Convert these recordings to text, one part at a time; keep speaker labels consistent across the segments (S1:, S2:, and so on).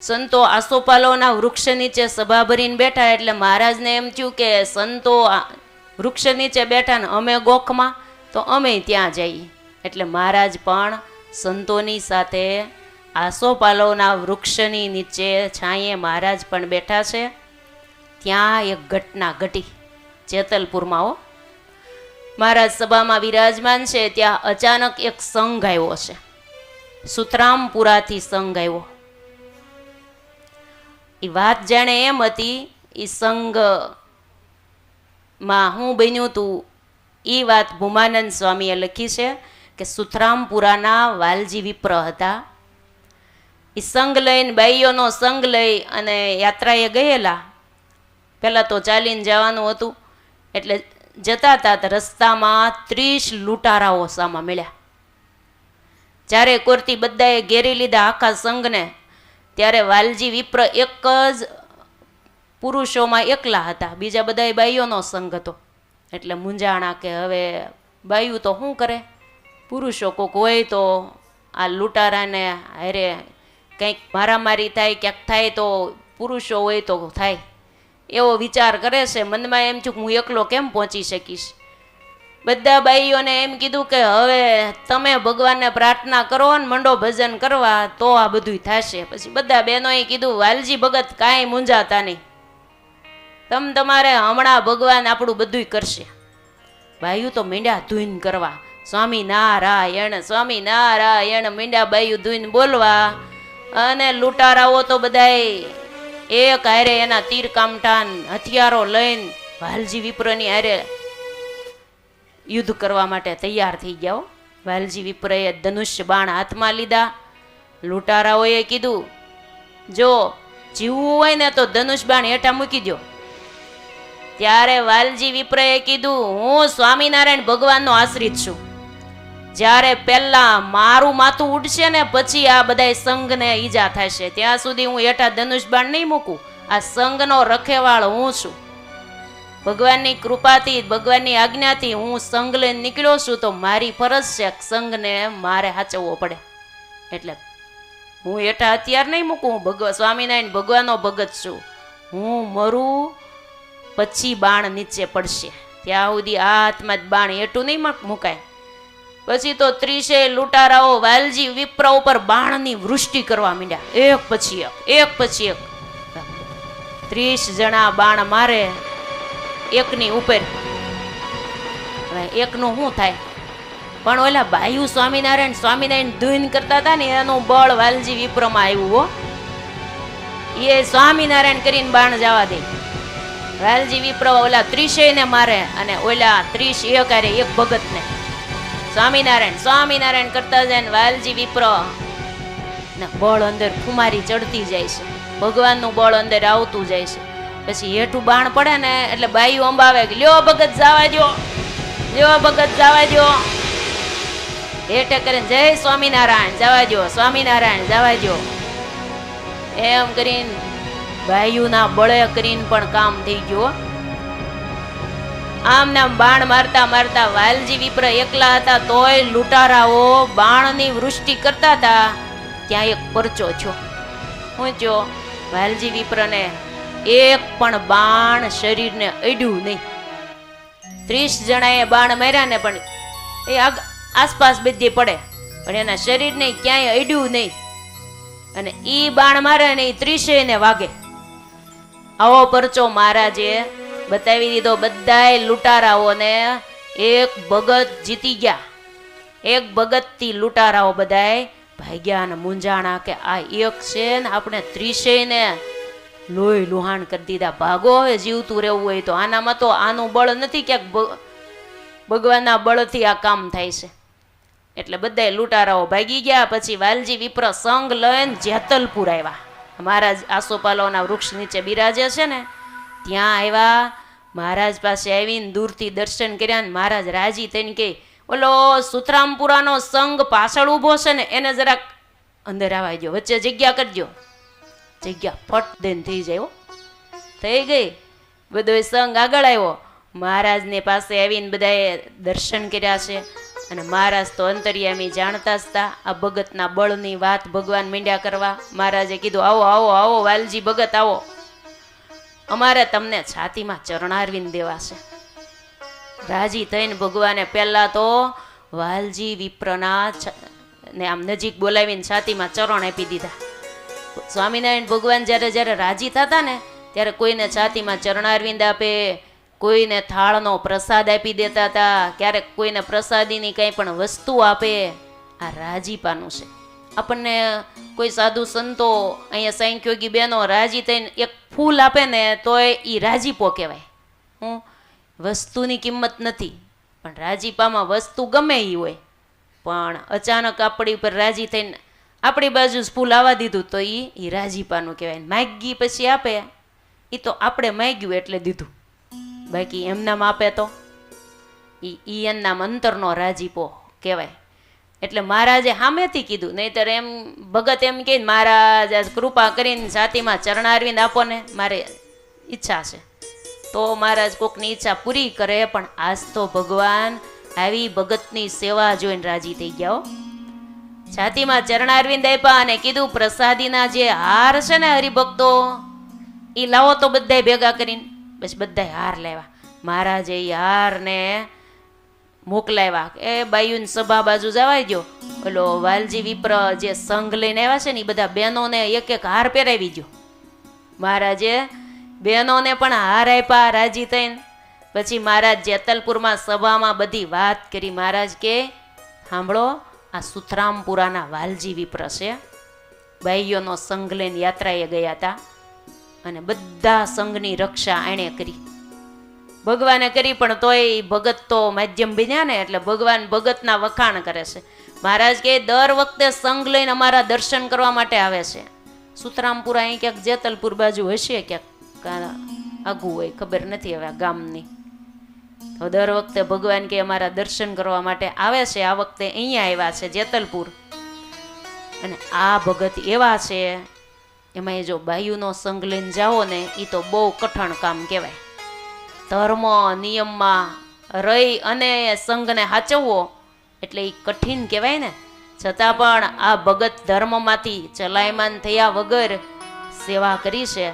S1: સંતો આસોપાલોના વૃક્ષ નીચે સભા ભરીને બેઠા એટલે મહારાજને એમ થયું કે સંતો વૃક્ષ નીચે બેઠા ને અમે ગોખમાં, તો અમે ત્યાં જઈએ એટલે મહારાજ પણ સંતોની સાથે આસોપાલોના વૃક્ષની નીચે છાંયે મહારાજ પણ બેઠા છે. ત્યાં એક ઘટના ઘટી જેતલપુરમાં હો. મહારાજ સભામાં વિરાજમાન છે, ત્યાં અચાનક એક સંઘ આવ્યો છે. સુતરામપુરાથી સંઘ આવ્યો. એ વાત જાણે એમ હતી એ સંઘમાં હું બન્યું તું એ વાત ભૂમાનંદ સ્વામીએ લખી છે કે સુથરામપુરાના વાલજી વિપ્ર હતા. એ સંઘ લઈને બાઈઓનો સંઘ લઈ અને યાત્રાએ ગયેલા. પહેલાં તો ચાલીને જવાનું હતું, એટલે જતા હતા રસ્તામાં ત્રીસ લૂંટારાઓ સામા મળ્યા. જ્યારે કોરતી બધાએ ઘેરી લીધા આખા સંઘને ત્યારે વાલજી વિપ્ર એક જ પુરુષોમાં એકલા હતા. બીજા બધાય બાઈઓનો સંઘ હતો. એટલે મૂંઝાણા કે હવે બાયું તો શું કરે? પુરુષો કોક હોય તો આ લૂંટારાને અરે કંઈક મારામારી થાય, ક્યાંક થાય તો પુરુષો હોય તો થાય. એવો વિચાર કરે છે. મનમાં એમ છું હું એકલો કેમ પહોંચી શકીશ? બધા બાઈઓને એમ કીધું કે હવે તમે ભગવાનને પ્રાર્થના કરો ને મંડો ભજન કરવા, તો આ બધું થશે. પછી બધા બહેનોએ કીધું, વાલજી ભગત કાંઈ મૂંઝાતા નહીં. તમ તમારે હમણાં ભગવાન આપણું બધું કરશે. ભાઈઓ તો મીંડા ધૂન કરવા. સ્વામી નારાયણ સ્વામી નારાયણ, મીંડા બાયું ધૂન બોલવા. અને લૂંટારાઓ તો બધાય એક હારે એના તીર કામઠાન હથિયારો લઈને વાલજી વિપ્રની હારે યુદ્ધ કરવા માટે તૈયાર થઈ ગયા વાલજી વિપ્રએ ધનુષ્ય બાણ હાથમાં લીધા. લૂંટારાઓએ કીધું, જો જીવવું હોય ને તો ધનુષ બાણ હેઠા મૂકી દો ત્યારે વાલજી વિપ્રએ કીધું, હું સ્વામિનારાયણ ભગવાનનો આશ્રિત છું. જ્યારે પહેલા મારું માથું ઉડશે ને પછી આ બધાય સંઘને ઈજા થશે. ત્યાં સુધી હું હેઠા ધનુષ બાણ નહીં મૂકું. આ સંઘનો રખેવાળ હું છું. ભગવાનની કૃપાથી, ભગવાનની આજ્ઞાથી હું સંઘ લઈને નીકળ્યો છું, તો મારી ફરજ છે સંઘને મારે સાચવવો પડે. એટલે હું એટા હથિયાર નહીં મૂકું, હું ભગવા સ્વામિનારાયણ ભગવાનનો ભગત છું. હું મરું પછી બાણ નીચે પડશે. ત્યાં સુધી આ હાથમાં જ બાણ એટું નહીં મુકાય. પછી તો ત્રીસે લૂંટારાઓ વાલજી વિપ્રા ઉપર બાણની વૃષ્ટિ કરવા માંડ્યા. એક પછી એક એક પછી એક. ત્રીસ જણા બાણ મારે એકની ઉપર. હવે એકનું શું થાય? પણ ઓલા બાયુ સ્વામિનારાયણ સ્વામિનારાયણ ધૂન કરતા હતા ને, એનું બળ વાલજી વિપ્રમાં આવ્યું હો. એ સ્વામિનારાયણ કરીને બાણ જવા દે. વાલજી વિપ્ર ઓલા ત્રીસેયને મારે અને ઓલા ત્રીસ એક હારે એક ભગતને. સ્વામિનારાયણ સ્વામિનારાયણ કરતા જાય ને વાલજી વિપ્ર ને બળ અંદર ખુમારી ચડતી જાય છે. ભગવાનનું બળ અંદર આવતું જાય છે. પછી હેઠું બાણ પડે ને એટલે બાયું અંબાવે કે, લ્યો ભગત જવા દ્યો લ્યો ભગત જવા દ્યો હેઠે કરીને, જય સ્વામિનારાયણ જવા દ્યો સ્વામિનારાયણ જવા દ્યો એમ કરીને બાયુના બળે કરીને પણ કામ થઈ ગયો. આમ નામ બાણ મારતા મારતા વાલજી વિપ્ર એકલા હતા, તોય લૂંટારાઓ બાણની વૃષ્ટિ કરતા હતા, ત્યાં એક પરચો છો હું જો વાલજી વિપ્રને એક પણ બાણ શરીરને અડ્યું નહીં. ત્રીસ જણાએ બાણ માર્યા ને પણ એ આસપાસ બધી પડે. પણ એના શરીરને ક્યાંય અડ્યું નહીં. અને એ બાણ મારે ને એ ત્રીસેયને વાગે. આવો પરચો મહારાજે બતાવી દીધો બધાય લૂંટારાઓને એક ભગત જીતી ગયા. એક ભગતથી લૂંટારાઓ બધાય ભાગ્યા અને મૂંઝાણા કે આ એક છે ને આપણે ત્રીસેયને લોહી લુહાણ કરી દીધા. ભાગો હવે જીવતું રહેવું હોય તો. આનામાં તો આનું બળ નથી ક્યાંક ભગવાનના બળથી આ કામ થાય છે. એટલે બધાય લૂંટારાઓ ભાગી ગયા, પછી વાલજી વિપ્ર સંગ લઈને જેતલપુર આવ્યા. મહારાજ આસોપાલોના વૃક્ષ નીચે બિરાજે છે ને, ત્યાં આવ્યા. મહારાજ પાસે આવીને દૂરથી દર્શન કર્યા ને મહારાજ રાજી થઈને કે, ઓલો સુતરામપુરાનો સંઘ પાછળ ઊભો છે ને, એને જરાક અંદર આવવા દો વચ્ચે જગ્યા કરજો જગ્યા ફટ દઈને થઈ જાય. થઈ ગઈ. બધો સંઘ આગળ આવ્યો. મહારાજને પાસે આવીને બધાએ દર્શન કર્યા છે. અને મહારાજ તો અંતરિયામી જાણતા જ હતા આ ભગતના બળની વાત ભગવાન મીંડ્યા કરવા. મહારાજે કીધું, આવો આવો આવો, વાલજી ભગત, આવો. અમારે તમને છાતીમાં ચરણારવીને દેવા છે. રાજી થઈને ભગવાને પહેલા તો વાલજી વિપ્રના ને આમ નજીક બોલાવીને છાતીમાં ચરણ આપી દીધા. સ્વામિનારાયણ ભગવાન જ્યારે જ્યારે રાજી થતા ને, ત્યારે કોઈને છાતીમાં ચરણારવિંદ આપે, કોઈને થાળનો પ્રસાદ આપી દેતા હતા, ક્યારેક કોઈને પ્રસાદીની કંઈ પણ વસ્તુ આપે. આ રાજીપાનું છે. આપણને કોઈ સાધુ સંતો અહીંયા સાંખ્યોગી બહેનો રાજી થઈને એક ફૂલ આપે ને, તોય એ રાજીપો કહેવાય. હું વસ્તુની કિંમત નથી, પણ રાજીપામાં વસ્તુ ગમે એ હોય. પણ અચાનક આપણી ઉપર રાજી થઈને આપણી બાજુ ફૂલ આવવા દીધું તો એ રાજીપાનું કહેવાય. માગી પછી આપે. એ તો આપણે માગ્યું એટલે દીધું. બાકી એમનામ આપે તો. એ ઈ એમનામ અંતરનો રાજીપો કહેવાય. એટલે મહારાજે સામેથી કીધું, નહીતર એમ ભગત એમ કહે મહારાજ, આજ કૃપા કરીને છાતીમાં ચરણારવીને આપો ને, મારે ઈચ્છા છે. તો મહારાજ કોકની ઈચ્છા પૂરી કરે, પણ આજ તો ભગવાન આવી ભગતની સેવા જોઈને રાજી થઈ ગયા હો. છાતીમાં ચરણારવિંદ આપ્યા અને કીધું, પ્રસાદીના જે હાર છે ને હરિભક્તો એ લાવો તો બધાય ભેગા કરીને. બસ બધાય હાર લાવ્યા મહારાજે એ હારને મોકલાવ્યા. એ બાયુન સભા બાજુ જવાય ગયો ઓલો વાલજી વિપ્ર જે સંઘ લઈને આવ્યા છે ને એ બધા બહેનોને એક એક હાર પહેરાવી ગયો મહારાજે બહેનોને પણ હાર આપ્યા રાજી થઈને. પછી મહારાજ જેતલપુરમાં સભામાં બધી વાત કરી. મહારાજ કે, સાંભળો આ સુથરામપુરાના વાલજી વિપ્ર છે. બાઈઓનો સંઘ લઈને યાત્રાએ ગયા હતા અને બધા સંઘની રક્ષા એણે કરી. ભગવાને કરી પણ તોય ભગત તો માધ્યમ બન્યા ને એટલે ભગવાન ભગતના વખાણ કરે છે. મહારાજ કે દર વખતે સંઘ લઈને અમારા દર્શન કરવા માટે આવે છે. સુતરામપુરા અહીં ક્યાંક જેતલપુર બાજુ હશે, ક્યાંક આઘું હોય, ખબર નથી હવે ગામની. તો દર વખતે ભગવાન કે અમારા દર્શન કરવા માટે આવે છે. આ વખતે અહીંયા આવ્યા છે જેતલપુર. અને આ ભગત એવા છે, એમાં એ જો બાયુનો સંગ લઈને જાઓ ને એ તો બહુ કઠણ કામ કહેવાય. ધર્મ, નિયમમાં રહી અને સંઘને સાચવવો એટલે એ કઠિન કહેવાય ને. છતાં પણ આ ભગત ધર્મમાંથી ચલાયમાન થયા વગર સેવા કરી છે,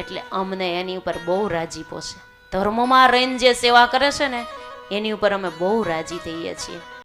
S1: એટલે અમને એની ઉપર બહુ રાજીપો છે. ધર્મમાં રહીને જે સેવા કરે છે ને એની ઉપર અમે બહુ રાજી થઈએ છીએ.